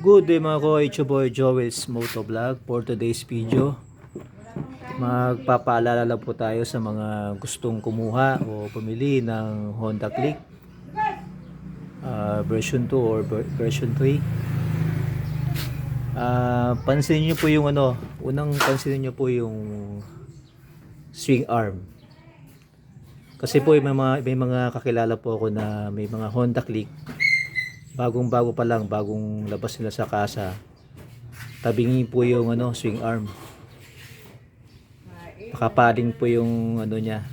Good day mga ko, it's your boy Joel's Motovlog for today's video. Magpapaalala lang po tayo sa mga gustong kumuha o pumili ng Honda Click ah, version 2 or ver- version 3. Ah, pansinin niyo po yung ano, unang pansinin niyo po yung swing arm. Kasi po may mga, may mga kakilala po ako na may mga Honda Click bagong bago pa lang bagong labas nila sa kasa. Tabingi po yung ano swing arm. Nakapaling po yung ano niya.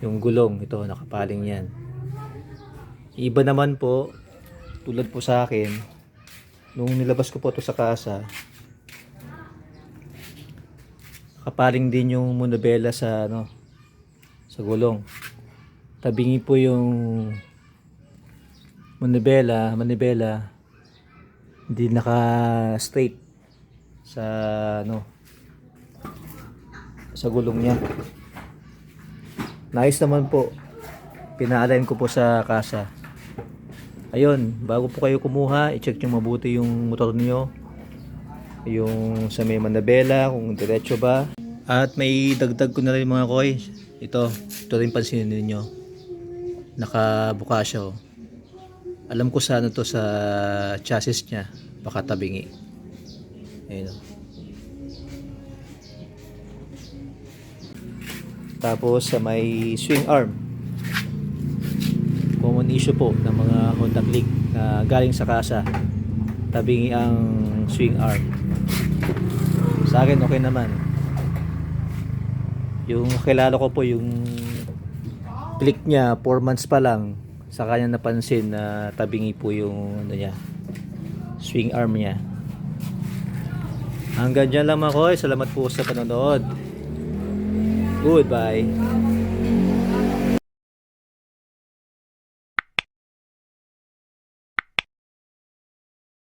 Yung gulong ito nakapaling yan. Iba naman po tulad po sa akin nung nilabas ko po to sa kasa nakapaling din yung monobela sa ano sa gulong. Tabingi po yung manibela, manibela hindi naka straight sa ano sa gulong niya. Nice naman po. Pinaalan ko po sa kasa. Ayun, bago po kayo kumuha, i-check nyo mabuti yung motor niyo. Yung sa may manabela, kung diretso ba. At may dagdag ko na rin mga koy. Ito, ito rin pansinin ninyo. Nakabuka siya oh. Alam ko sa ano to sa chassis niya, baka tabingi. Ayun. Tapos sa may swing arm. Common issue po ng mga Honda Click na galing sa kasa. Tabingi ang swing arm. Sa akin okay naman. Yung kilala ko po yung click niya 4 months pa lang sa kanya napansin na tabingi po yung ano niya swing arm niya. Hanggang dyan lang ako salamat po sa panonood. Goodbye